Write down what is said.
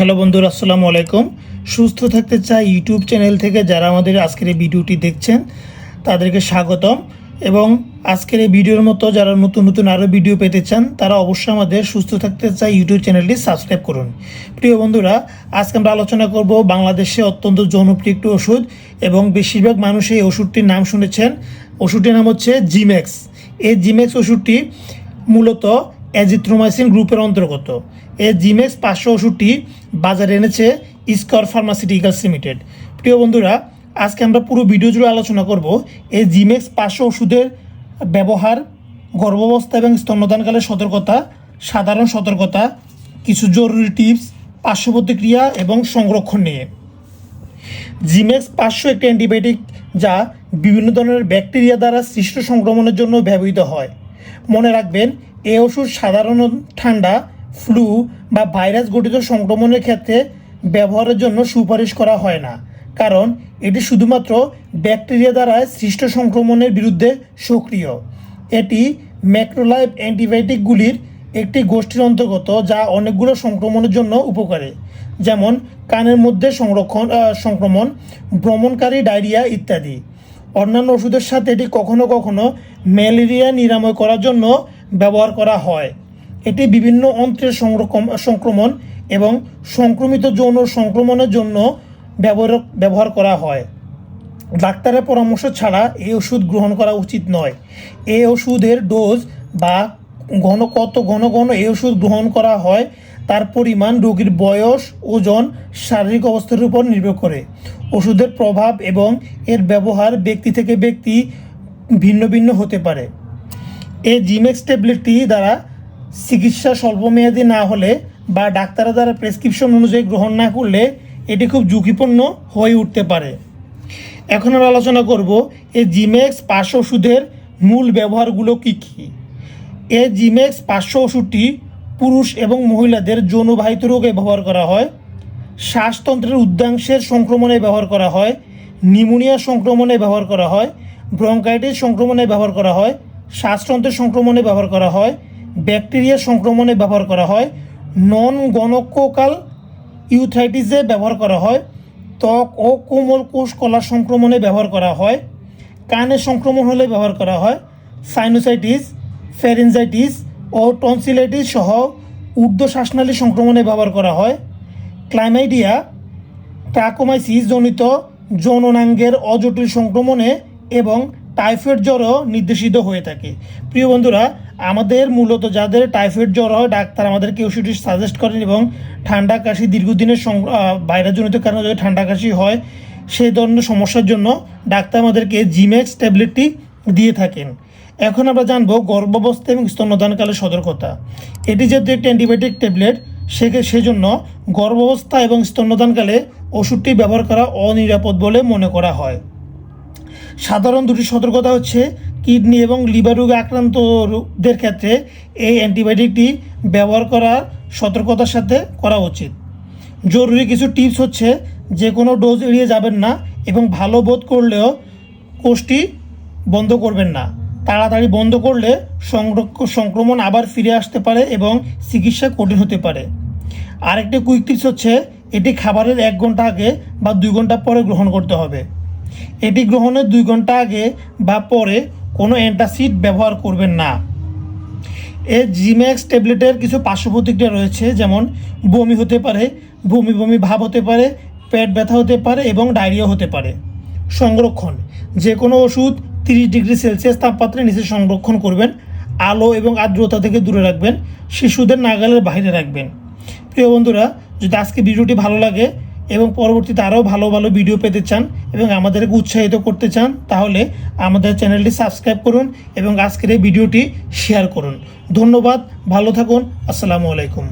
Hello বন্ধুরা, আসসালামু আলাইকুম। সুস্থ থাকতে চাই ইউটিউব চ্যানেল থেকে যারা আমাদের আজকের এই ভিডিওটি দেখছেন, তাদেরকে স্বাগতম। এবং আজকের এই ভিডিওর মতো যারা নতুন নতুন আরও ভিডিও পেতে চান, তারা অবশ্যই আমাদের সুস্থ থাকতে চাই ইউটিউব চ্যানেলটি সাবস্ক্রাইব করুন। প্রিয় বন্ধুরা, আজকে আমরা আলোচনা করব বাংলাদেশে অত্যন্ত জনপ্রিয় একটি ওষুধ এবং বেশিরভাগ মানুষ এই ওষুধটির নাম শুনেছেন। ওষুধটির নাম হচ্ছে জিমেক্স এই জিমেক্স ওষুধটি মূলত অ্যাজিথ্রোমাইসিন গ্রুপের অন্তর্গত। এই জিমেক্স পাঁচশো ওষুধটি বাজারে এনেছে ইস্কর ফার্মাসিউটিক্যালস লিমিটেড। প্রিয় বন্ধুরা, আজকে আমরা পুরো ভিডিও জুড়ে আলোচনা করব এই জিমেক্স পাঁচশো ওষুধের ব্যবহার, গর্ভাবস্থা এবং স্তন্যদানকালের সতর্কতা, সাধারণ সতর্কতা, কিছু জরুরি টিপস পার্শ্ব প্রতিক্রিয়া এবং সংরক্ষণ নিয়ে। জিমেক্স পাঁচশো একটি অ্যান্টিবায়োটিক যা বিভিন্ন ধরনের ব্যাকটেরিয়া দ্বারা সৃষ্ট সংক্রমণের জন্য ব্যবহৃত হয়। মনে রাখবেন এই ওষুধ সাধারণ ঠান্ডা ফ্লু বা ভাইরাস গঠিত সংক্রমণের ক্ষেত্রে ব্যবহারের জন্য সুপারিশ করা হয় না। কারণ এটি শুধুমাত্র ব্যাকটেরিয়া দ্বারা সৃষ্ট সংক্রমণের বিরুদ্ধে সক্রিয়। এটি ম্যাক্রোলাইভ অ্যান্টিবায়োটিকগুলির একটি গোষ্ঠীর অন্তর্গত যা অনেকগুলো সংক্রমণের জন্য উপকারী। যেমন কানের মধ্যে সংরক্ষণ সংক্রমণ, ভ্রমণকারী ডায়রিয়া ইত্যাদি। অন্যান্য ওষুধের সাথে এটি কখনো কখনো ম্যালেরিয়া নিরাময় করার জন্য ব্যবহার করা হয়। এটি বিভিন্ন অন্ত্রের সংক্রমণ এবং সংক্রমিত যৌন সংক্রমণের জন্য ব্যবহার ব্যবহার করা হয়। ডাক্তারের পরামর্শ ছাড়া এই ওষুধ গ্রহণ করা উচিত নয়। এই ওষুধের ডোজ বা ঘন কত ঘন ঘন এই ওষুধ গ্রহণ করা হয়, তার পরিমাণ রোগীর বয়স, ওজন, শারীরিক অবস্থার উপর নির্ভর করে। ওষুধের প্রভাব এবং এর ব্যবহার ব্যক্তি থেকে ব্যক্তি ভিন্ন ভিন্ন হতে পারে। এই জিমেক্স ট্যাবলেটটি দ্বারা চিকিৎসা স্বল্পমেয়াদী না হলে বা ডাক্তারের দ্বারা প্রেসক্রিপশন অনুযায়ী গ্রহণ না করলে এটি খুব ঝুঁকিপূর্ণ হয়ে উঠতে পারে। এখন আমরা আলোচনা করব এই জিমেক্স পাঁচশো ওষুধের মূল ব্যবহারগুলো কী কী? এই জিমেক্স পাঁচশো ওষুধটি পুরুষ এবং মহিলাদের যৌনবাহিত রোগে ব্যবহার করা হয়, শ্বাসতন্ত্রের উদ্যাংশের সংক্রমণে ব্যবহার করা হয় নিউমোনিয়া সংক্রমণে ব্যবহার করা হয়, ব্রঙ্কাইটিস সংক্রমণে ব্যবহার করা হয় শ্বাসতন্ত্রের সংক্রমণে ব্যবহার করা হয়, ব্যাকটেরিয়া সংক্রমণে ব্যবহার করা হয় নন গণকোকাল ইউথ্রাইটিসে ব্যবহার করা হয়, ত্বক ও কোমল কোষ কলা সংক্রমণে ব্যবহার করা হয়, কানে সংক্রমণ হলে ব্যবহার করা হয়, সাইনোসাইটিস ফেরেনজাইটিস ও টনসিলাইটিস সহ ঊর্ধ্ব শ্বাসনালী সংক্রমণে ব্যবহার করা হয় ক্লাইমাইডিয়া ট্রাকোমাইসিস জনিত যৌনাঙ্গের অজটিল সংক্রমণে এবং টাইফয়েড জ্বরও নির্দেশিত হয়ে থাকে। প্রিয় বন্ধুরা, আমাদের মূলত যাদের টাইফয়েড জ্বর হয়, ডাক্তার আমাদেরকে ওষুধটি সাজেস্ট করেন এবং ঠান্ডা কাশি দীর্ঘদিনের ভাইরাসজনিত কারণে যদি ঠান্ডা কাশি হয় সেই ধরনের সমস্যার জন্য ডাক্তার আমাদেরকে জিমেক্স ট্যাবলেটটি দিয়ে থাকেন। এখন আমরা জানব গর্ভাবস্থা এবং স্তন্যদানকালের সতর্কতা। এটি যেহেতু একটি অ্যান্টিবায়োটিক ট্যাবলেট সে সেজন্য গর্ভাবস্থা এবং স্তন্যদানকালে ওষুধটি ব্যবহার করা অনিরাপদ বলে মনে করা হয়। সাধারণ দুটি সতর্কতা হচ্ছে কিডনি এবং লিভার রোগে আক্রান্তদের ক্ষেত্রে এই অ্যান্টিবায়োটিকটি ব্যবহার করার সতর্কতার সাথে করা উচিত। জরুরি কিছু টিপস হচ্ছে যে কোনো ডোজ এড়িয়ে যাবেন না এবং ভালো বোধ করলেও কোষটি বন্ধ করবেন না। তাড়াতাড়ি বন্ধ করলে সংক্রমণ আবার ফিরে আসতে পারে এবং চিকিৎসা কঠিন হতে পারে। আরেকটি কুইক টিপস হচ্ছে এটি খাবারের এক ঘণ্টা আগে বা দুই ঘণ্টা পরে গ্রহণ করতে হবে। এটি গ্রহণের দুই ঘণ্টা আগে বা পরে কোনো অ্যান্টাসিড ব্যবহার করবেন না। এই জিম্যাক্স ট্যাবলেটের কিছু পার্শ্ব প্রতিক্রিয়া রয়েছে, যেমন বমি হতে পারে, বমি বমি ভাব হতে পারে, পেট ব্যথা হতে পারে এবং ডায়রিয়া হতে পারে। সংরক্ষণ, যে কোনো ওষুধ তিরিশ ডিগ্রি সেলসিয়াস তাপমাত্রায় নিচে সংরক্ষণ করবেন, আলো এবং আর্দ্রতা থেকে দূরে রাখবেন, শিশুদের নাগালের বাইরে রাখবেন। প্রিয় বন্ধুরা, যদি আজকে ভিডিওটি ভালো লাগে এবং পরবর্তীতে আরও ভালো ভালো ভিডিও পেতে চান এবং আমাদেরকে উৎসাহিত করতে চান, তাহলে আমাদের চ্যানেলটি সাবস্ক্রাইব করুন এবং আজকের এই ভিডিওটি শেয়ার করুন। ধন্যবাদ, ভালো থাকুন, আসসালামু আলাইকুম।